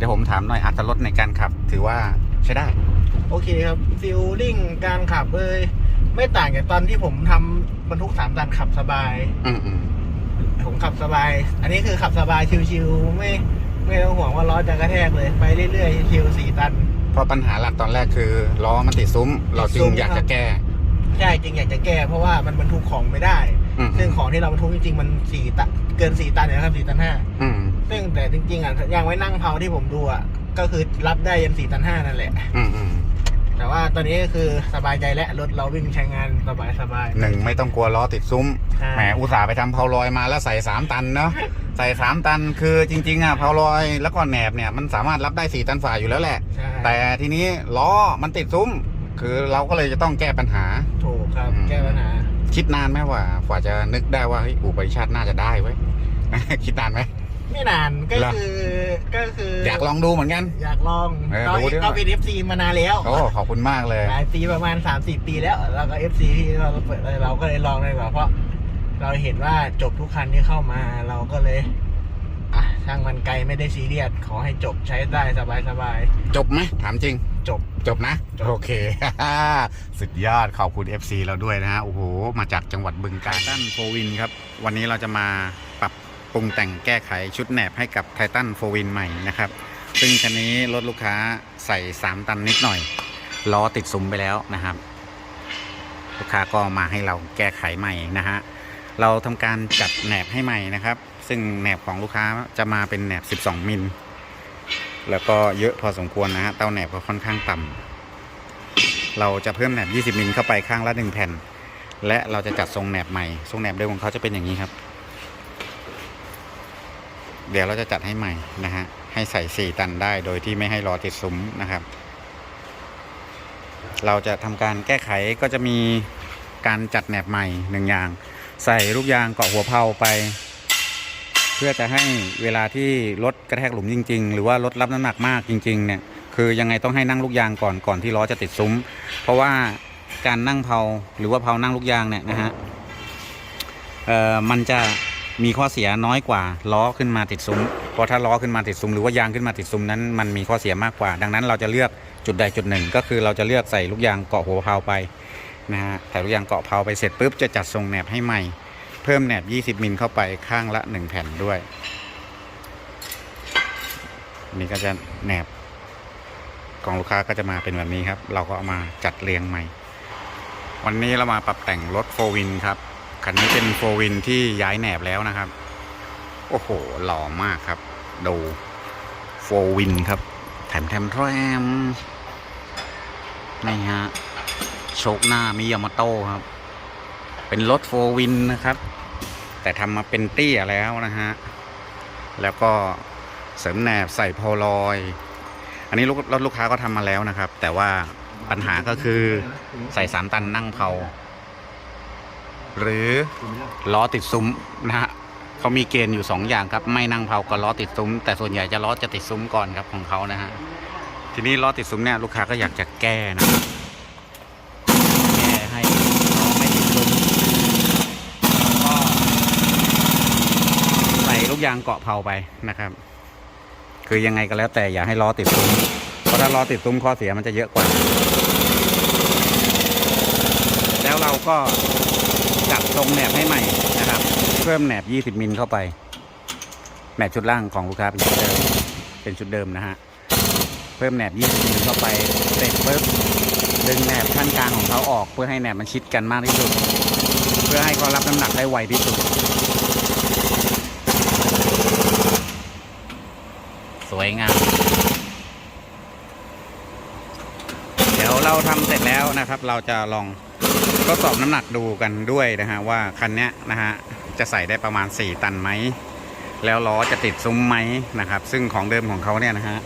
ดี๋ยวผมถามหน่อยอัตราลดในการขับ ถือว่าใช้ได้ โอเคครับฟิลลิ่งการขับเลยไม่ต่างจากตอนที่ผมทำบรรทุกสามตันขับสบาย อืมอืมผมขับสบาย อันนี้คือขับสบายชิวๆไม่ไม่ต้องห่วงว่าล้อจะกระแทกเลย ไปเรื่อยๆชิวสี่ตัน เพราะปัญหาหลักตอนแรกคือล้อมันติดซุ้ม เราจึซุ้งมอยากครัจะบแก้ ใช่จริงอยากจะแก้เพราะว่ามันบรรทุกของไม่ได้ อืมซึ่งของที่เราบรรทุกจริงๆมันสี่ตันเกินสี่ตันอยู่นะครับสี่ตันห้า อืม ซึ่งแต่จริงๆอะยังไว้นั่งเผาที่ผมดูอะก็คือรับได้ยันสี่ตันห้านั่นแหละ อืมอืมแต่ว่าตอนนี้ก็คือสบายใจแล้วรถเราวิ่งใช้งานสบายสบายๆหนึ่งไม่ต้องกลัวล้อติดซุ้มใช่ แหมอุตส่าห์ไปทำเพาลอยมาแล้วใส่สามตันเนาะใส่สามตันคือจริงๆอะเพาลอยแล้วก็แหนบเนี่ยมันสามารถรับได้สี่ตันฝ่าอยู่แล้วแหละ ใช่แต่ทีนี้ล้อมันติดซุ้ม คือเราก็เลยจะต้องแก้ปัญหา ถูกครับ อืม แก้ปัญหาคิดนานไหมว่ากว่าจะนึกได้ว่าเฮ้ยอุปริชาติน่าจะได้เว้ย คิดนานไหม ไม่นานก็เหรอคือก็คือออยากลองดูเหมือนกัน อยากลองเออเราดูดิ เราเป็น FC มานานแล้วโอ้ขอบคุณมากเลย หลายปีประมาณ3-4ปีแล้วแล้วก็ FC ที่เราเปิดเราก็เลยลองเลยกว่าเพราะเราเห็นว่าจบทุกคันที่เข้ามาเราก็เลย อะช่างมันไกลไม่ได้ซีเรียสขอให้จบใช้ได้สบายสบายจบไหมถามจริง ๆจบ จบนะจบโอเค สุดยอดขอบคุณ FC เราด้วยนะฮะ โอ้โห มาจากจังหวัดบึงกาฬไททันโฟวินครับ วันนี้เราจะมาปรับ ปรุงแต่งแก้ไขชุดแหนบให้กับไททันโฟวินใหม่นะครับ ซึ่งคันนี้รถลูกค้าใส่ 3 ตันนิดหน่อย ล้อติดซุ้มไปแล้วนะครับ ลูกค้าก็มาให้เราแก้ไขใหม่นะฮะ เราทำการจัดแหนบให้ใหม่นะครับ ซึ่งแหนบของลูกค้าจะมาเป็นแหนบ 12 มิล แล้วก็เยอะพอสมควรนะฮะ เต้าแหนบก็ค่อนข้างต่ำ เราจะเพิ่มแหนบ 20 มิลเข้าไปข้างละ 1 แผ่น และเราจะจัดทรงแหนบใหม่ ทรงแหนบเดิมของเขาจะเป็นอย่างนี้ครับ เดี๋ยวเราจะจัดให้ใหม่นะฮะ ให้ใส่ 4 ตันได้โดยที่ไม่ให้ล้อติดซุ้มนะครับ เราจะทำการแก้ไขก็จะมีการจัดแหนบใหม่หนึ่งอย่าง ใส่ลูกยางเกาะหัวเพลาไป เพื่อจะให้เวลาที่รถกระแทกหลุมจริง ๆ หรือว่ารถรับน้ำหนักมากจริง ๆ เนี่ย คือยังไงต้องให้นั่งลูกยางก่อนก่อนที่ล้อจะติดซุ้ม เพราะว่าการนั่งเพลาหรือว่าเพลานั่งลูกยางเนี่ยนะฮะเอ่อมันจะ มีข้อเสียน้อยกว่าล้อขึ้นมาติดซุ้มเพราะถ้าล้อขึ้นมาติดซุ้มหรือว่ายางขึ้นมาติดซุ้มนั้นมันมีข้อเสียมากกว่า ดังนั้นเราจะเลือกจุดใดจุดหนึ่ง ก็คือเราจะเลือกใส่ลูกยางเกาะหัวเพลาไปนะฮะใส่ลูกยางเกาะเพลาไปเสร็จปุ๊บจะจัดทรงแหนบให้ใหม่ เพิ่มแหนบ 20มิลเข้าไปข้างละ 1 แผ่นด้วย นี่ก็จะแหนบของลูกค้าก็จะมาเป็นแบบนี้ครับ เราก็เอามาจัดเรียงใหม่ วันนี้เรามาปรับแต่งรถโฟวินครับ คันนี้เป็นโฟวินที่ย้ายแหนบแล้วนะครับ โอ้โห หล่อมากครับ ดูโฟวินครับ แถมแถมแถมนี่ฮะ โชคหน้ามิยามาโต้ครับ เป็นรถโฟวินนะครับ แต่ทำมาเป็นเตี้ยแล้วนะฮะ แล้วก็เสริมแหนบใส่โพลอย อันนี้ลูกรถลูกค้าก็ทำมาแล้วนะครับ แต่ว่าปัญหาก็คือใส่สามตันนั่งเผา หรือล้อติดซุ้มนะฮะเขามีเกณฑ์อยู่สองอย่างครับ ไม่นั่งเผากับล้อติดซุ้ม แต่ส่วนใหญ่จะล้อจะติดซุ้มก่อนครับของเขานะฮะทีนี้ล้อติดซุ้มเนี่ยลูกค้าก็อยากจะแก้นะแก้ให้ล้อไม่ติดซุ้มก็ใส่ลูกยางเกาะเผาไปนะครับ คือยังไงก็แล้วแต่อย่าให้ล้อติดซุ้มเพราะถ้าล้อติดซุ้มข้อเสียมันจะเยอะกว่า แล้วเราก็ จัดทรงแหนบให้ใหม่นะครับเพิ่มแหนบ 20 มิลเข้าไปแหนบชุดล่างของลูกค้าเป็นชุดเดิมเป็นชุดเดิมนะฮะเพิ่มแหนบ 20 มิลเข้าไปเสร็จปุ๊บดึงแหนบขั้นกลางของเขาออก เพื่อให้แหนบมันชิดกันมากที่สุด เพื่อให้เขารับน้ำหนักได้ไวที่สุด สวยงามเดี๋ยวเราทำเสร็จแล้วนะครับ เราจะลอง ทดสอบน้ำหนักดูกันด้วยนะฮะว่าคันนี้นะฮะจะใส่ได้ประมาณ 4 ตันไหม แล้วล้อจะติดซุ้มไหมนะครับ ซึ่งของเดิมของเขาเนี่ยนะฮะ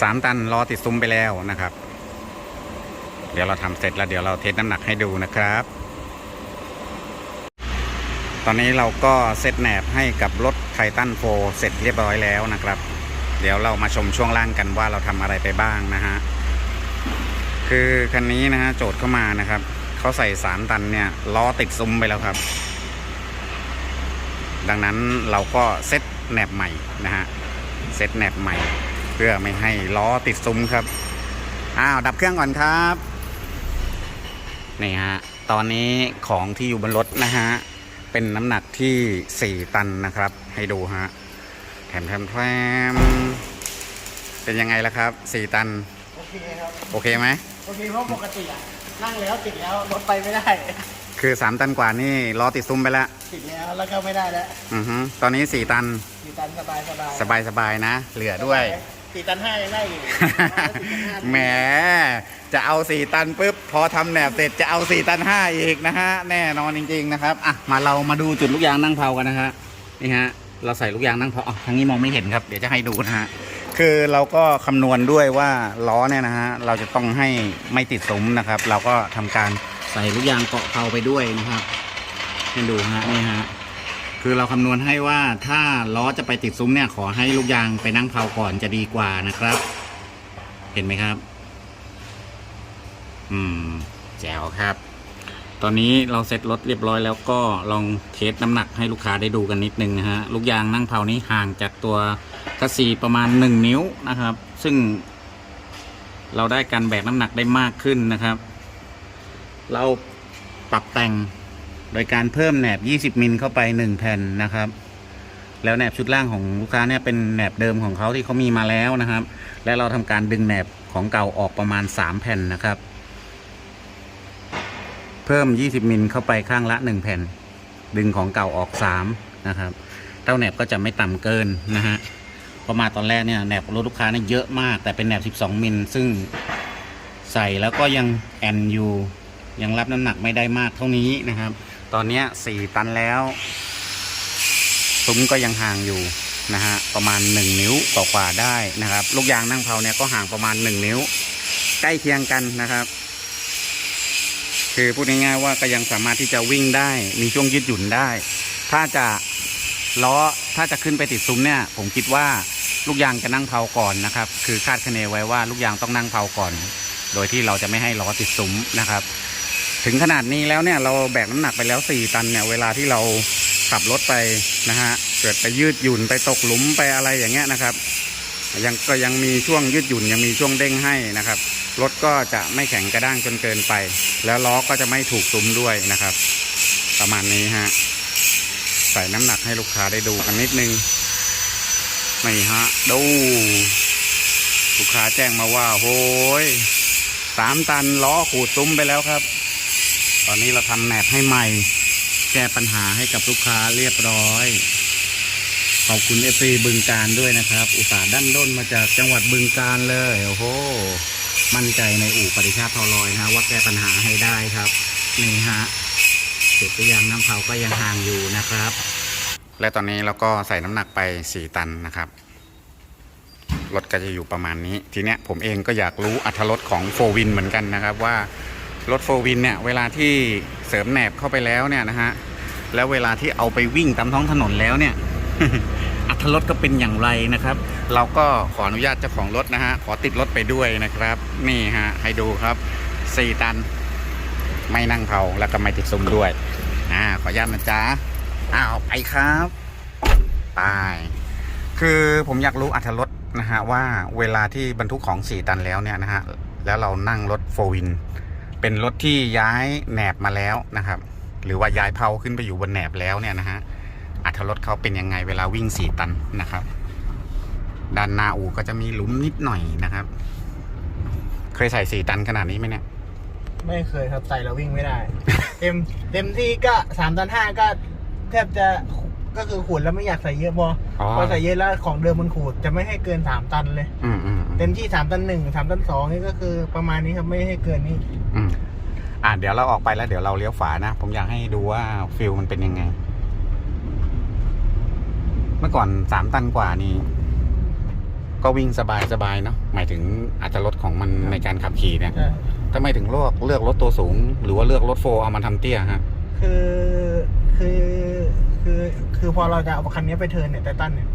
สามตันล้อติดซุ้มไปแล้วนะครับ เดี๋ยวเราทำเสร็จแล้วเดี๋ยวเราเทสน้ำหนักให้ดูนะครับ ตอนนี้เราก็เซตแหนบให้กับรถไททันโฟเสร็จเรียบร้อยแล้วนะครับ เดี๋ยวเรามาชมช่วงล่างกันว่าเราทำอะไรไปบ้างนะฮะคือคันนี้นะฮะโจทย์เข้ามานะครับ เขาใส่สารตันเนี่ยล้อติดซุ้มไปแล้วครับ ดังนั้นเราก็เซตแหนบใหม่นะฮะเซตแหนบใหม่ เพื่อไม่ให้ล้อติดซุ้มครับอ้าวดับเครื่องก่อนครับนี่ฮะตอนนี้ของที่อยู่บนรถนะฮะเป็นน้ำหนักที่ 4 ตันนะครับ ให้ดูฮะแถมแถมแถมเป็นยังไงล่ะครับ 4 ตัน โอเคครับ โอเคไหมโอเคเพราะปกติอะ นั่งแล้วติดแล้วรถไปไม่ได้ คือ3ตันกว่านี่ล้อติดซุ้มไปแล้ว ติดแล้วแล้วก็ไม่ได้แล้วอือฮึตอนนี้4ตันสี่ตันสบายสบายสบายสบายๆนะ เหลือด้วยสี่ตันห้ายังได้อยู่แหมจะเอา4ตันปุ๊บพอทำแหนบเสร็จจะเอา4ตัน5อีกนะฮะแน่นอนจริง ๆนะครับอะมาเรามาดูจุดลูกยางนั่งเผากันนะฮะนี่ฮะเราใส่ลูกยางนั่งเผาอ๋อทางนี้มองไม่เห็นครับเดี๋ยวจะให้ดูนะฮะ คือเราก็คำนวณด้วยว่าล้อเนี่ยนะฮะเราจะต้องให้ไม่ติดซุ้มนะครับ เราก็ทำการใส่ลูกยางเกาะเผาไปด้วยนะครับให้ดูฮะนี่ฮะคือเราคำนวณให้ว่าถ้าล้อจะไปติดซุ้มเนี่ยขอให้ลูกยางไปนั่งเผาก่อนจะดีกว่านะครับ เห็นไหมครับ อืม แจ๋วครับ ตอนนี้เราเซ็ตรถเรียบร้อยแล้วก็ลองเทสน้ำหนักให้ลูกค้าได้ดูกันนิดนึงนะฮะลูกยางนั่งเผานี้ห่างจากตัว คัสซีประมาณ 1 นิ้วนะครับ ซึ่งเราได้การแบกน้ำหนักได้มากขึ้นนะครับ เราปรับแต่งโดยการเพิ่มแหนบ 20 มิลเข้าไป 1 แผ่นนะครับ แล้วแหนบชุดล่างของลูกค้าเนี่ยเป็นแหนบเดิมของเขาที่เขามีมาแล้วนะครับ และเราทำการดึงแหนบของเก่าออกประมาณ 3 แผ่นนะครับ เพิ่ม 20 มิลเข้าไปข้างละ 1 แผ่น ดึงของเก่าออก 3 นะครับเต้าแหนบก็จะไม่ต่ำเกินนะฮะ พอมาตอนแรกเนี่ยแหนบรถลูกค้าเนี่ยเยอะมาก แต่เป็นแหนบ 12 มิล ซึ่งใส่แล้วก็ยังแอนอยู่ ยังรับน้ำหนักไม่ได้มากเท่านี้นะครับ ตอนนี้4ตันแล้ว ซุ้มก็ยังห่างอยู่นะฮะประมาณ 1 นิ้วกว่าๆได้นะครับ ลูกยางนั่งเผาเนี่ยก็ห่างประมาณ 1 นิ้ว ใกล้เคียงกันนะครับ คือพูดง่ายๆว่าก็ยังสามารถที่จะวิ่งได้มีช่วงยืดหยุ่นได้ ถ้าจะล้อถ้าจะขึ้นไปติดซุ้มเนี่ย ผมคิดว่า ลูกยางจะนั่งเผาก่อนนะครับ คือคาดคะเนไว้ว่าลูกยางต้องนั่งเผาก่อน โดยที่เราจะไม่ให้ล้อติดซุ้มนะครับ ถึงขนาดนี้แล้วเนี่ยเราแบกน้ำหนักไปแล้ว 4 ตันเนี่ยเวลาที่เราขับรถไปนะฮะเกิดไปยืดหยุ่นไปตกหลุมไปอะไรอย่างเงี้ยนะครับยังก็ยังมีช่วงยืดหยุ่นยังมีช่วงเด้งให้นะครับรถก็จะไม่แข็งกระด้างจนเกินไป แล้วล้อก็จะไม่ถูกซุ้มด้วยนะครับ ประมาณนี้ฮะใส่น้ำหนักให้ลูกค้าได้ดูกันนิดนึง นี่ฮะดูลูกค้าแจ้งมาว่าโห้ยสามตันล้อขูดซุ้มไปแล้วครับ ตอนนี้เราทำแหนบให้ใหม่ แก้ปัญหาให้กับลูกค้าเรียบร้อย ขอบคุณเอฟซีบึงการด้วยนะครับ อุตส่าห์ดั้นด้นมาจากจังหวัดบึงการเลย โอ้โห มั่นใจในอู่ปฏิชาติเผาลอยนะ ว่าแก้ปัญหาให้ได้ครับ นี่ฮะเสร็จไปยังน้ำเผาก็ยังห่างอยู่นะครับ และตอนนี้เราก็ใส่น้ำหนักไป 4 ตันนะครับ รถก็จะอยู่ประมาณนี้ ทีเนี้ยผมเองก็อยากรู้อัตรถรสของโฟวินเหมือนกันนะครับว่ารถโฟวินเนี่ยเวลาที่เสริมแหนบเข้าไปแล้วเนี่ยนะฮะ แล้วเวลาที่เอาไปวิ่งตามท้องถนนแล้วเนี่ยอัตรถรสก็เป็นอย่างไรนะครับ เราก็ขออนุญาตเจ้าของรถนะฮะ ขอติดรถไปด้วยนะครับ นี่ฮะให้ดูครับ 4 ตัน ไม่นั่งเผาแล้วก็ไม่ติดซุ้มด้วย อ่า ขออนุญาตนะจ๊ะ อ้าวไปครับไปคือผมอยากรู้อัตรรสนะฮะว่าเวลาที่บรรทุกของ 4 ตันแล้วเนี่ยนะฮะแล้วเรานั่งรถโฟวิน เป็นรถที่ย้ายแหนบมาแล้วนะครับ หรือว่าย้ายเผาขึ้นไปอยู่บนแหนบแล้วเนี่ยนะฮะอัตรรสเขาเป็นยังไงเวลาวิ่ง 4 ตันนะครับ ด้านหน้าอู่ก็จะมีหลุมนิดหน่อยนะครับ เคยใส่ 4 ตันขนาดนี้ไหมเนี่ยไม่เคยครับใส่แล้ววิ่งไม่ได้ เต็มเต็มที่ก็สามตันห้าก็ แทบจะก็คือขูดแล้วไม่อยากใส่เยอะพออ๋อพอใส่เยอะแล้วของเดิมมันขูดจะไม่ให้เกินสามตันเลย อืมอืมอืมเต็มที่สามตันหนึ่งสามตันสองนี่ก็คือประมาณนี้ครับไม่ให้เกินนี้ อืมอ่าเดี๋ยวเราออกไปแล้วเดี๋ยวเราเลี้ยวฝานะ ผมอยากให้ดูว่าฟิลมันเป็นยังไง เมื่อก่อนสามตันกว่านี่ ก็วิ่งสบายสบายๆเนาะหมายถึงอาจจะลดของมันในการขับขี่เนี่ย ทำไมถึงเลือกเลือกรถตัวสูง หรือว่าเลือกรถโฟร์เอามาทำเตี้ยฮะ คือ คือคือคือพอเราจะเอาคันนี้ไปเทิร์นเนี่ยไททันเนี่ย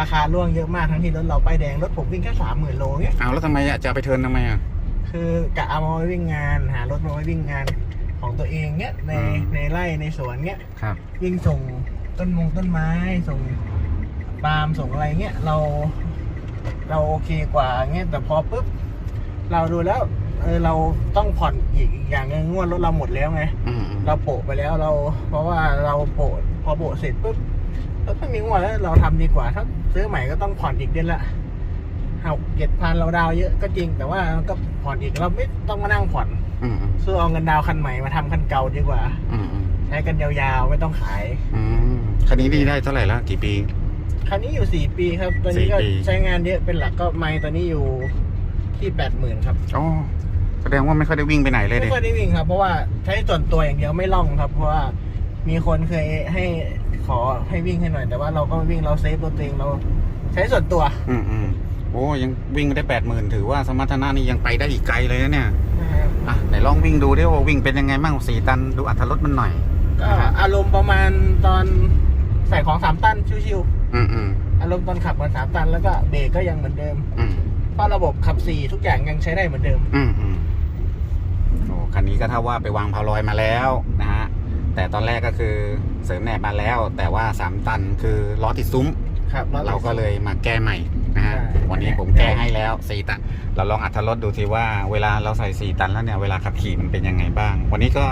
ราคาร่วงเยอะมากทั้งที่รถเราป้ายแดงรถผมวิ่งแค่สามหมื่นโลเนี่ยเอาแล้วทำไมอะจะเอาไปเทิร์นทำไมอะคือกะเอามาไว้วิ่งงานหารถมาไว้วิ่งงานของตัวเองเนี่ยในอืมในไร่ในสวนเนี่ยครับวิ่งส่งต้นมงต้นไม้ส่งปาล์มส่งอะไรเงี้ยเรา เราโอเคกว่าเงี้ยแต่พอปุ๊บเราดูแล้ว เออเราต้องผ่อนอีกอีกอย่างหนึงงวดรถเราหมดแล้วไง อืมเราโปะไปแล้วเรา เพราะว่าเราโปะพอโปะเสร็จปุ๊บรถไม่มีงวดแล้วเราทำดีกว่า ถ้าซื้อใหม่ก็ต้องผ่อนอีกเดือนละหกเจ็ดพันเราดาวเยอะก็จริงแต่ว่ามันก็ผ่อนอีกเราไม่ต้องมานั่งผ่อนอืมซื้อเอาเงินดาวน์คันใหม่มาทำคันเก่าดีกว่า อืมอืมใช้กันยาวๆไม่ต้องขาย อืมคันนี้ดีได้เท่าไหร่ละกี่ปี คันนี้อยู่สี่ปีครับตอนนี้ก็สี่ปี ใช้งานเยอะเป็นหลักก็ไม่ตอนนี้อยู่ ที่แปดหมื่นครับอ๋อแสดงว่าไม่ค่อยได้วิ่งไปไหนเลยไม่ดิค่อยได้วิ่งครับ เพราะว่าใช้ส่วนตัวอย่างเดียวไม่ล่องครับ เพราะว่ามีคนเคยให้ขอให้วิ่งให้หน่อยแต่ว่าเราก็ไม่วิ่งเราเซฟตัวเองเรา ใช้ส่วนตัวอืมอืมโอ้ยังวิ่งได้แปดหมื่นถือว่าสมรรถนะนี่ยังไปได้อีกไกลเลยนะเนี่ยนะครับอะไหนลองวิ่งดูดิว่าวิ่งเป็นยังไงบ้างสี่ตันดูอัตรถรสมันหน่อย ก็อารมณ์ประมาณตอนใส่ของสามตันชิวอืมอืมๆอารมณ์ตอนขับมาสามตันแล้วก็เบรกก็ยังเหมือนเดิม อืม เพราะระบบขับสี่ทุกอย่างยังใช้ได้เหมือนเดิม อืมอืมโอ้คันนี้ก็เท่าว่าไปวางพาวลอยมาแล้วนะฮะ แต่ตอนแรกก็คือเสริมแหนบมาแล้ว แต่ว่าสามตันคือล้อติดซุ้ม ครับแล้วเราก็เลยมาแก้ใหม่นะฮะ ใช่ วันนี้ผมแก้ให้แล้วสี่ตัน เราลองอัตรถรสดูทีว่าเวลาเราใส่สี่ตันแล้วเนี่ยเวลาขับขี่มันเป็นยังไงบ้าง วันนี้ก็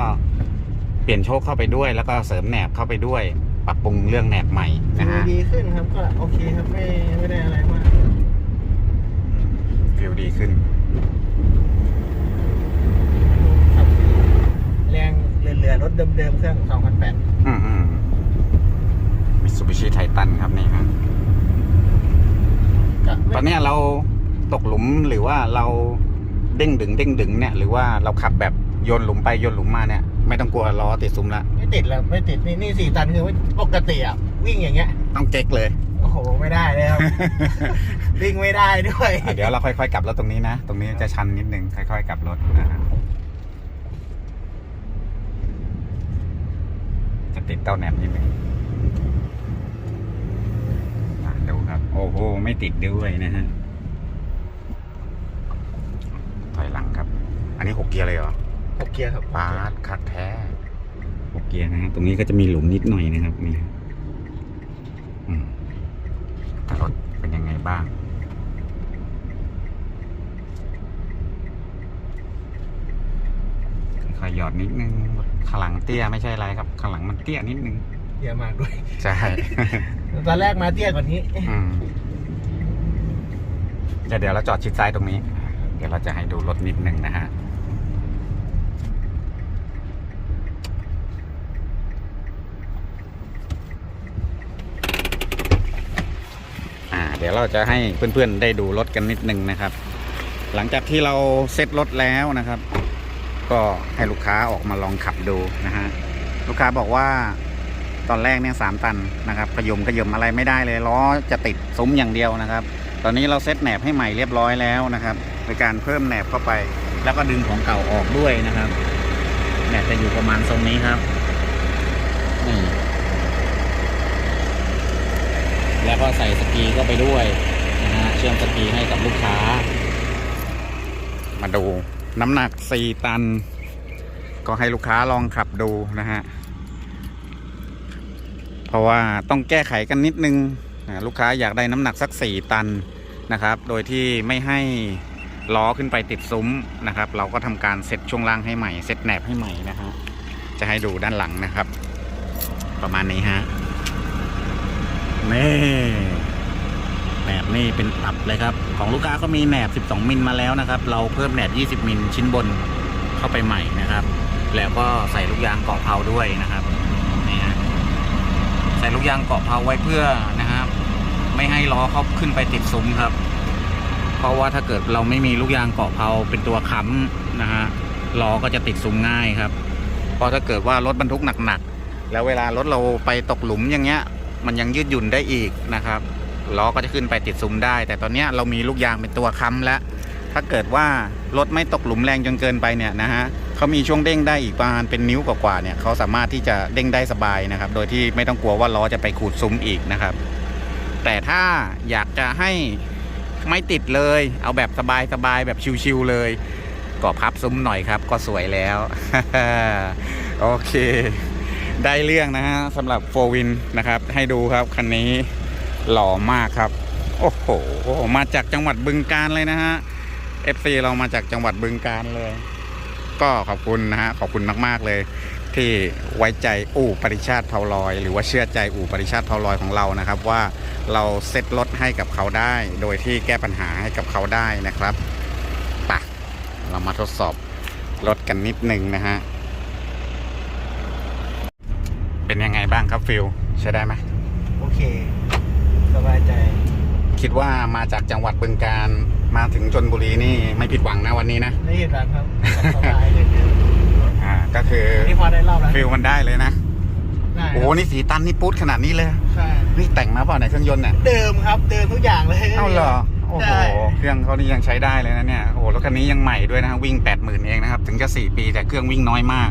เปลี่ยนโชคเข้าไปด้วย แล้วก็เสริมแหนบเข้าไปด้วย ปรับปรุงเรื่องแหนบใหม่นะฮะ ดีขึ้นครับก็โอเคครับไม่ไม่ได้อะไรมาก ฟิลดีขึ้นครับแรงเรือๆรถเดิมๆเครื่อง 2008 อืมอืมมิตซูบิชิไททันครับนี่ฮะก็ไม่ตอนเนี้ยเราตกหลุมหรือว่าเราเด้งดึงเด้งดึงเนี่ยหรือว่าเราขับแบบโยนหลุมไปโยนหลุมมาเนี่ย ไม่ต้องกลัวล้อติดซุ้มละไม่ติดแล้วไม่ติดนี่นี่สี่ตันคือไม่ปกติอะวิ่งอย่างเงี้ย ต้องเจ๊กเลย โอ้โหไม่ได้เลยครับ วิ่งไม่ได้ด้วย อะเดี๋ยวเราค่อยๆกลับรถตรงนี้นะ ตรงนี้จะชันนิดนึงค่อยๆกลับรถนะฮะจะติดเต้าแหนบนิดนึงอะดูครับ โอ้โหไม่ติดด้วยนะฮะถอยหลังครับ อันนี้หกเกียร์เลยเหรอ หกเกียร์ครับ ปาดคัดแท้หกเกียร์นะฮะตรงนี้ก็จะมีหลุมนิดหน่อยนะครับนี่ฮะอืมแต่ รถเป็นยังไงบ้างค่อยๆหยอดนิดนึงข้างหลังเตี้ยไม่ใช่อะไรครับข้างหลังมันเตี้ยนิดนึงเตี้ยมากด้วย ใช่ ตอนแรกมาเตี้ยกว่านี้อืมเดี๋ยวเดี๋ยวเราจอดชิดซ้ายตรงนี้ เดี๋ยวเราจะให้ดูรถนิดนึงนะฮะ เดี๋ยวเราจะให้เพื่อนๆได้ดูรถกันนิดนึงนะครับ หลังจากที่เราเซ็ตรถแล้วนะครับ ก็ให้ลูกค้าออกมาลองขับดูนะฮะลูกค้าบอกว่าตอนแรกเนี่ยสามตันนะครับขยมขยมอะไรไม่ได้เลยล้อจะติดซุ้มอย่างเดียวนะครับ ตอนนี้เราเซ็ตแหนบให้ใหม่เรียบร้อยแล้วนะครับโดยการเพิ่มแหนบเข้าไป แล้วก็ดึงของเก่าออกด้วยนะครับแหนบจะอยู่ประมาณทรงนี้ครับนี่ แล้วก็ใส่สกีก็ไปด้วยนะฮะเชื่อมสกีให้กับลูกค้า มาดูน้ำหนัก 4 ตัน ก็ให้ลูกค้าลองขับดูนะฮะ เพราะว่าต้องแก้ไขกันนิดนึงลูกค้าอยากได้น้ำหนักสัก 4 ตันนะครับ โดยที่ไม่ให้ล้อขึ้นไปติดซุ้มนะครับ เราก็ทำการเซ็ตช่วงล่างให้ใหม่เซ็ตแหนบให้ใหม่นะฮะจะให้ดูด้านหลังนะครับ ประมาณนี้ฮะ นี่แหนบนี่เป็นตับเลยครับ ของลูกค้าก็มีแหนบ 12 มิลมาแล้วนะครับ เราเพิ่มแหนบ 20 มิลชิ้นบนเข้าไปใหม่นะครับ แล้วก็ใส่ลูกยางเกาะเพราด้วยนะครับนี่ฮะใส่ลูกยางเกาะเพราไว้เพื่อนะครับ ไม่ให้ล้อเขาขึ้นไปติดซุ้มครับ เพราะว่าถ้าเกิดเราไม่มีลูกยางเกาะเพราเป็นตัวค้ำนะฮะล้อก็จะติดซุ้มง่ายครับเพราะถ้าเกิดว่ารถบรรทุกหนักๆแล้วเวลารถเราไปตกหลุมอย่างเงี้ย มันยังยืดหยุ่นได้อีกนะครับล้อก็จะขึ้นไปติดซุ้มได้ แต่ตอนนี้เรามีลูกยางเป็นตัวค้ำแล้ว ถ้าเกิดว่ารถไม่ตกหลุมแรงจนเกินไปเนี่ยนะฮะเขามีช่วงเด้งได้อีกประมาณเป็นนิ้วกว่าๆเนี่ยเขาสามารถที่จะเด้งได้สบายนะครับ โดยที่ไม่ต้องกลัวว่าล้อจะไปขูดซุ้มอีกนะครับ แต่ถ้าอยากจะให้ไม่ติดเลย เอาแบบสบายๆแบบชิวๆเลยก็พับซุ้มหน่อยครับ ก็สวยแล้ว โอเค ได้เรื่องนะฮะสำหรับโฟวินนะครับ ให้ดูครับคันนี้หล่อมากครับ โอ้โห มาจากจังหวัดบึงการเลยนะฮะ FC เรามาจากจังหวัดบึงการเลย ก็ขอบคุณนะฮะขอบคุณมาก ๆ เลย ที่ไว้ใจอู่ปริชาติเผาลอย หรือว่าเชื่อใจอู่ปริชาติเผาลอยของเรานะครับ ว่าเราเซ็ตรถให้กับเขาได้ โดยที่แก้ปัญหาให้กับเขาได้นะครับปะเรามาทดสอบรถกันนิดนึงนะฮะ เป็นยังไงบ้างครับฟิลใช้ได้ไหมโอเค สบายใจ คิดว่ามาจากจังหวัดบึงการมาถึงชนบุรีนี่ไม่ผิดหวังนะวันนี้นะไม่เห็นร้านครับสบายเลยอ่าก็คือนี่พอได้รอบแล้วฟิลมันได้เลยนะได้โอ้โหนี่สีตันนี่ปุ๊ดขนาดนี้เลยใช่นี่แต่งมาเปล่าในเครื่องยนต์เนี่ยเดิมครับ เดิมทุกอย่างเลยเอ้าเหรอโอ้โหใช่เครื่องเขานี่ยังใช้ได้เลยนะเนี่ยโอ้โหรถคันนี้ยังใหม่ด้วยนะวิ่ง8 0,000เองนะครับ ถึงจะ4ปีแต่เครื่องวิ่งน้อยมาก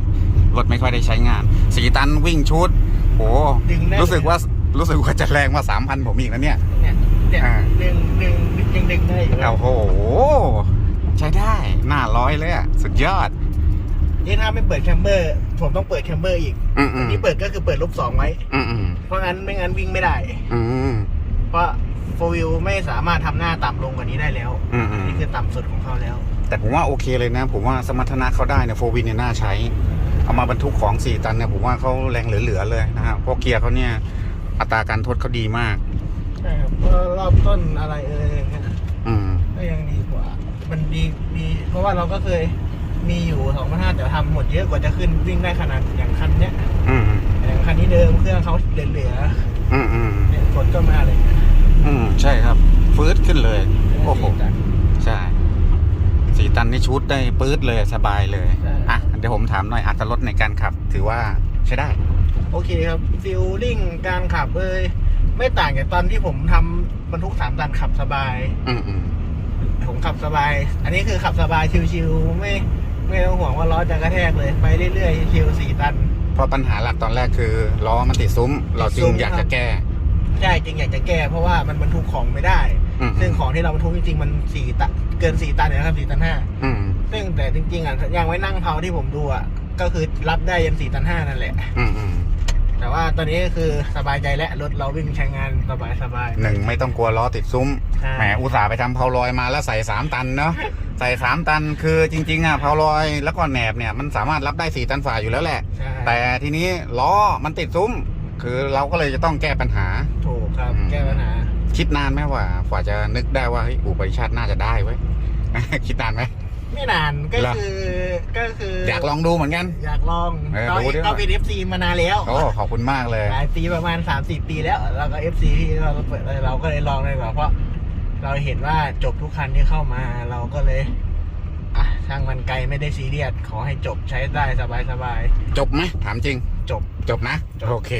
รถไม่ค่อยได้ใช้งาน สีตันวิ่งชุดโอ้โหดึงได้ รู้สึกว่ารู้สึกว่าจะแรงกว่า3,000ผมอีกนะเนี่ย เนี่ยเนี่ยอ่า ดึงดึงยังดึงได้อยู่เลยโอ้โห ใช้ได้หน้าร้อยเลยอะสุดยอด นี่ถ้าไม่เปิดแคมเบอร์ ผมต้องเปิดแคมเบอร์อีกอืมอือันมนี้เปิดก็คือเปิดลบสองไว้ อืมอืมเพราะงั้นไม่งั้นวิ่งไม่ได้ อืมเพราะโฟวิลไม่สามารถทำหน้าต่ำลงกว่านี้ได้แล้ว อืมอืมนี่คือต่ำสุดของเขาแล้ว แต่ผมว่าโอเคเลยนะ ผมว่าสมรรถนะเขาได้เนี่ยโฟวินเนี่ยน่าใช้ เอามาบรรทุกของ 4 ตันเนี่ยผมว่าเขาแรงเหลือๆเลยนะฮะเพราะเกียร์เขาเนี่ยอัตราการทดเขาดีมาก ใช่ครับเพราะรอบต้นอะไรเอ่ยอย่างเงี้ยอืม ก็ยังดีกว่า มันดีดีเพราะว่าเราก็เคยมีอยู่สองพันห้าแต่ทำหมดเยอะกว่าจะขึ้นวิ่งได้ขนาดอย่างคันเนี้ยอืม อย่างคันนี้เดิมเครื่องเขาเหลืออืมอืมๆเนี่ยฝนก็มาเลยอืมใช่ครับ ฟืดขึ้นเลย โอ้โหจัดใช่ สี่ตันนี่ชุดได้ปื๊ดเลยสบายเลย ใช่ อะ เดี๋ยวผมถามหน่อยอัตราลดในการขับ ถือว่าใช้ได้ โอเคครับฟิลลิ่งการขับเอ้ยไม่ต่างจากตอนที่ผมทำบรรทุกสามตันขับสบาย อืมอืมผมขับสบาย อันนี้คือขับสบายชิวๆไม่ไม่ต้องห่วงว่าล้อจะกระแทกเลย ไปเรื่อยๆชิวสี่ตัน เพราะปัญหาหลักตอนแรกคือล้อมันติดซุ้ม เราจึซุ้งมอยากครัจะบแก้ ใช่จริงอยากจะแก้เพราะว่ามันบรรทุกของไม่ได้ อืมซึ่งของที่เราบรรทุกจริงๆมันสี่ตันเกินสี่ตันเนี่ยนะครับสี่ตันห้าอืมซึ่งแต่จริงๆอะยังไว้นั่งเผาที่ผมดูอะก็คือรับได้ยันสี่ตันห้านั่นแหละ อืมอืมแต่ว่าตอนนี้ก็คือสบายใจแล้วรถเราวิ่งใช้งานสบายสบายๆ หนึ่งไม่ต้องกลัวล้อติดซุ้มใช่ แหมอุตส่าห์ไปทำเพาลอยมาแล้วใส่สามตันเนาะใส่สามตันคือจริงๆอะเพาลอยแล้วก็แหนบเนี่ยมันสามารถรับได้สี่ตันฝ่าอยู่แล้วแหละ ใช่แต่ทีนี้ล้อมันติดซุ้ม คือเราก็เลยจะต้องแก้ปัญหา ถูกครับอืมแก้ปัญหา คิดนานไหมว่ากว่าจะนึกได้ว่าเฮ้ยอุปริชาติน่าจะได้ไว้ยคิดนานไหมไม่นานก็เหรอคือก็คือออยากลองดูเหมือนกัน อยากลองเออเราดูดิเราเป็น FC มานานแล้วโอ้ขอบคุณมากเลยหลายปีประมาณ3าสี่ปีแล้วเราก็ FC ที่เราเปิดเราก็เลยลองเลยดีกว่าเพราะ เราเห็นว่าจบทุกคันที่เข้ามาเราก็เลย อะช่างมันไกลไม่ได้ซีเรียสขอให้จบใช้ได้สบายสบายจบไหมถามจริงๆจบ จบนะจบโอเค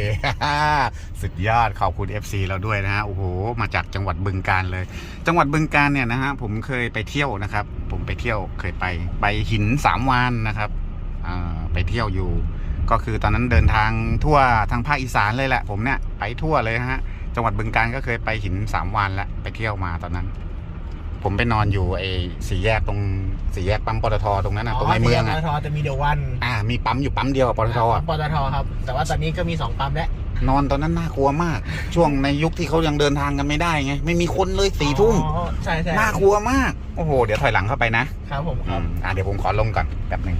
สุดยอดขอบคุณ FC เราด้วยนะฮะโอ้โหมาจากจังหวัดบึงการเลย จังหวัดบึงการเนี่ยนะฮะผมเคยไปเที่ยวนะครับ ผมไปเที่ยวเคยไปไปหินสามวานนะครับอ่าไปเที่ยวอยู่ ก็คือตอนนั้นเดินทางทั่วทางภาคอีสานเลยแหละ ผมเนี่ยไปทั่วเลยนะฮะจังหวัดบึงการก็เคยไปหินสามวานแล้วไปเที่ยวมาตอนนั้น ผมไปนอนอยู่ไอ้สี่แยกตรงสี่แยกปั๊มปตทตรงนั้นนะตรงในเมืองปอะตทจะมีเดวันอ่ามีปั๊มอยู่ปั๊มเดียวกับปตทอะปตทครับ แต่ว่าตอนนี้ก็มีสองปั๊มแล้วนอนตอนนั้นน่ากลัวมาก ช่วงในยุคที่เขายังเดินทางกันไม่ได้ไงไม่มีคนเลยสี่ทุ่มอ๋อใช่ใช่น่ากลัวมากโอ้โหเดี๋ยวถอยหลังเข้าไปนะครับผมคอืรับมอ่าเดี๋ยวผมขอลงก่อนแป๊บหนึ่ง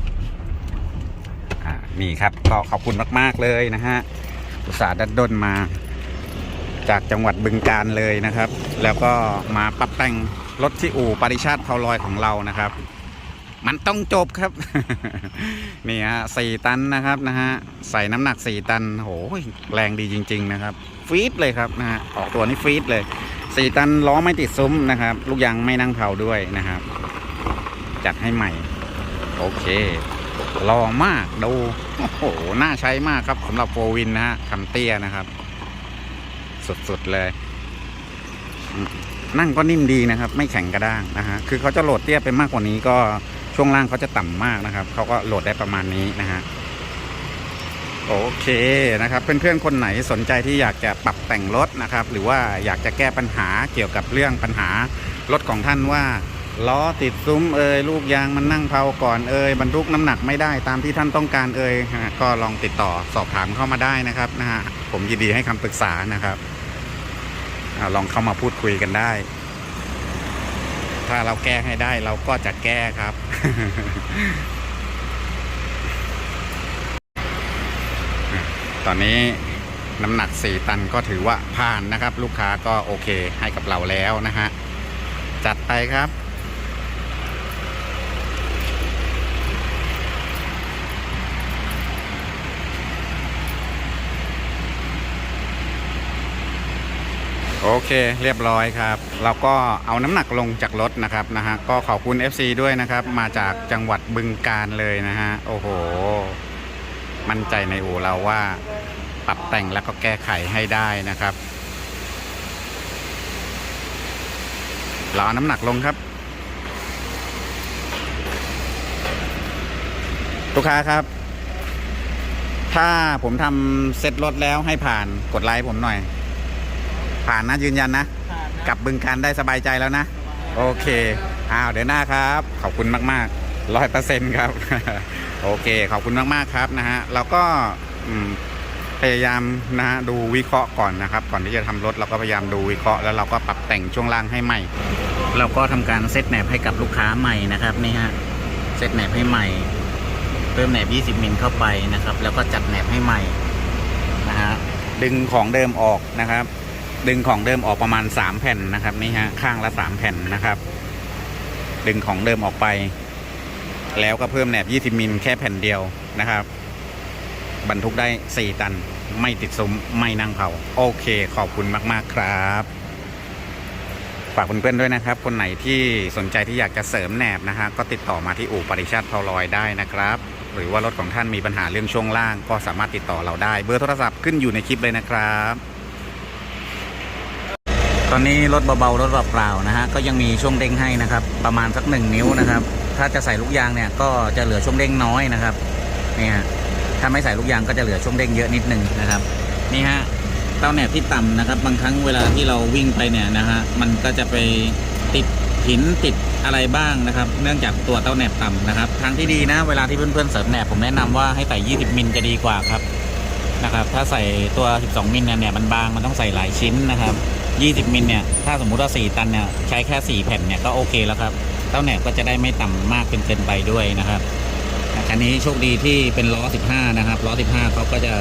อ่านี่ครับก็ขอบคุณมาก ๆเลยนะฮะอุตส่าห์ดัดด้นมา จากจังหวัดบึงการเลยนะครับ แล้วก็มาปรับแต่ง รถที่อู่ปริชาติเผาลอยของเรานะครับ มันต้องจบครับ นี่ฮะสี่ตันนะครับนะฮะใส่น้ำหนักสี่ตันโหแรงดีจริง ๆ นะครับ ฟีดเลยครับนะฮะออกตัวนี้ฟีดเลยสี่ตันล้อไม่ติดซุ้มนะครับ ลูกยางไม่นั่งเผาด้วยนะครับ จัดให้ใหม่ โอเครอมากดูโอ้โหน่าใช้มากครับสำหรับโฟวินนะฮะคันเตี้ยนะครับ สุด ๆ เลย นั่งก็นิ่มดีนะครับ ไม่แข็งกระด้างนะฮะคือเขาจะโหลดเตี้ยไปมากกว่านี้ก็ช่วงล่างเขาจะต่ำมากนะครับเขาก็โหลดได้ประมาณนี้นะฮะโอเคนะครับเพื่อนๆคนไหนสนใจที่อยากจะปรับแต่งรถนะครับ หรือว่าอยากจะแก้ปัญหาเกี่ยวกับเรื่องปัญหารถของท่านว่าล้อติดซุ้มเอยลูกยางมันนั่งเผาก่อนเอยบรรทุกน้ำหนักไม่ได้ตามที่ท่านต้องการเอยก็ลองติดต่อสอบถามเข้ามาได้นะครับนะฮะผมยินดีให้คำปรึกษานะครับ อาลองเข้ามาพูดคุยกันได้ ถ้าเราแก้ให้ได้เราก็จะแก้ครับ ตอนนี้น้ำหนัก 4 ตันก็ถือว่าผ่านนะครับ ลูกค้าก็โอเคให้กับเราแล้วนะฮะ จัดไปครับ โอเคเรียบร้อยครับ เราก็เอาน้ำหนักลงจากรถนะครับนะฮะก็ขอบคุณ FC ด้วยนะครับ มาจากจังหวัดบึงการเลยนะฮะโอ้โห มั่นใจในอู่เราว่าปรับแต่งแล้วก็แก้ไขให้ได้นะครับเราเอาน้ำหนักลงครับ ลูกค้าครับ ถ้าผมทำเสร็จรถแล้วให้ผ่านกดไลค์ผมหน่อย ผ่านนะยืนยันนะกลับบึงการได้สบายใจแล้วนะ โอเคอ้าวเดี๋ยวหน้าครับ ขอบคุณมากๆร้อยเปอร์เซ็นต์ครับ โอเค ขอบคุณมากๆครับนะฮะเราก็อืมพยายามนะฮะดูวิเคราะห์ก่อนนะครับ ก่อนที่จะทำรถเราก็พยายามดูวิเคราะห์แล้วเราก็ปรับแต่งช่วงล่างให้ใหม่ เราก็ทำการเซตแหนบให้กับลูกค้าใหม่นะครับนี่ฮะเซตแหนบให้ใหม่เพิ่มแหนบ 20 มิลเข้าไปนะครับ แล้วก็จัดแหนบให้ใหม่นะฮะดึงของเดิมออกนะครับ ดึงของเดิมออกประมาณ 3 แผ่นนะครับนี่ฮะข้างละ 3 แผ่นนะครับ ดึงของเดิมออกไป แล้วก็เพิ่มแหนบ 20 มิลแค่แผ่นเดียวนะครับ บรรทุกได้ 4 ตันไม่ติดซุ้มไม่นั่งเผาโอเค ขอบคุณมาก ๆ ครับฝากเพื่อนๆด้วยนะครับ คนไหนที่สนใจที่อยากจะเสริมแหนบนะฮะก็ติดต่อมาที่อู่ปริชาติพาลอยได้นะครับ หรือว่ารถของท่านมีปัญหาเรื่องช่วงล่าง ก็สามารถติดต่อเราได้ เบอร์โทรศัพท์ขึ้นอยู่ในคลิปเลยนะครับ ตอนนี้รถเบาๆรถเปล่าๆนะฮะก็ยังมีช่วงเด้งให้นะครับ ประมาณสักหนึ่งนิ้วนะครับ ถ้าจะใส่ลูกยางเนี่ยก็จะเหลือช่วงเด้งน้อยนะครับเนี่ยถ้าไม่ใส่ลูกยางก็จะเหลือช่วงเด้งเยอะนิดนึงนะครับนี่ฮะเต้าแหนบที่ต่ำนะครับ บางครั้งเวลาที่เราวิ่งไปเนี่ยนะฮะมันก็จะไปติดหินติดอะไรบ้างนะครับ เนื่องจากตัวเต้าแหนบต่ำนะครับทางที่ดีนะ เวลาที่เพื่อนๆเสริมแหนบผมแนะนำว่าให้ใส่ 20 มิลจะดีกว่าครับ นะครับ ถ้าใส่ตัว 12 มิลเนี่ยมันบางมันต้องใส่หลายชิ้นนะครับ 20 มิลเนี่ยถ้าสมมุติว่า 4 ตันเนี่ยใช้แค่ 4 แผ่นเนี่ยก็โอเคแล้วครับเต้าแหนบก็จะได้ไม่ต่ำมากเกินเกินไปด้วยนะครับคันนี้โชคดีที่เป็นล้อ 15 นะครับล้อ 15เขาก็จะ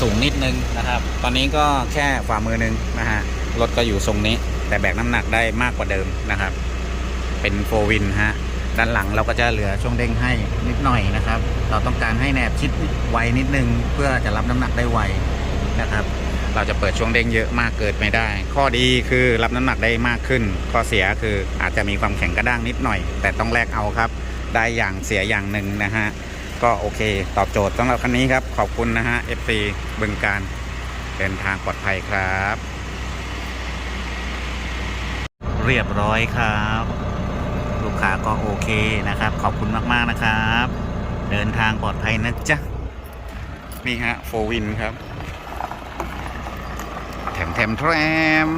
สูงนิดนึงนะครับ ตอนนี้ก็แค่ฝ่ามือหนึงนะฮะรถก็อยู่ทรงนี้ แต่แบกน้ำหนักได้มากกว่าเดิมนะครับ เป็นโฟวินฮะ ด้านหลังเราก็จะเหลือช่วงเด้งให้นิดหน่อยนะครับ เราต้องการให้แหนบชิดไวนิดนึง เพื่อจะรับน้ำหนักได้ไวนะครับ เราจะเปิดช่วงเด้งเยอะมากเกินไม่ได้ ข้อดีคือรับน้ำหนักได้มากขึ้น ข้อเสียคืออาจจะมีความแข็งกระด้างนิดหน่อย แต่ต้องแลกเอาครับ ได้อย่างเสียอย่างหนึ่งนะฮะก็โอเค ตอบโจทย์สำหรับคันนี้ครับ ขอบคุณนะฮะ FC บึงการเดินทางปลอดภัยครับ เรียบร้อยครับลูก ค้าก็โอเคนะครับ ขอบคุณมากๆนะครับ เดินทางปลอดภัยนะจ๊ะ นี่ฮะโฟวินครับ แถมแถมแทรม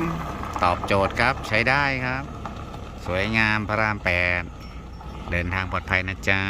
ตอบโจทย์ครับใช้ได้ครับ สวยงามพระรามแปดเดินทางปลอดภัยนะจ๊ะ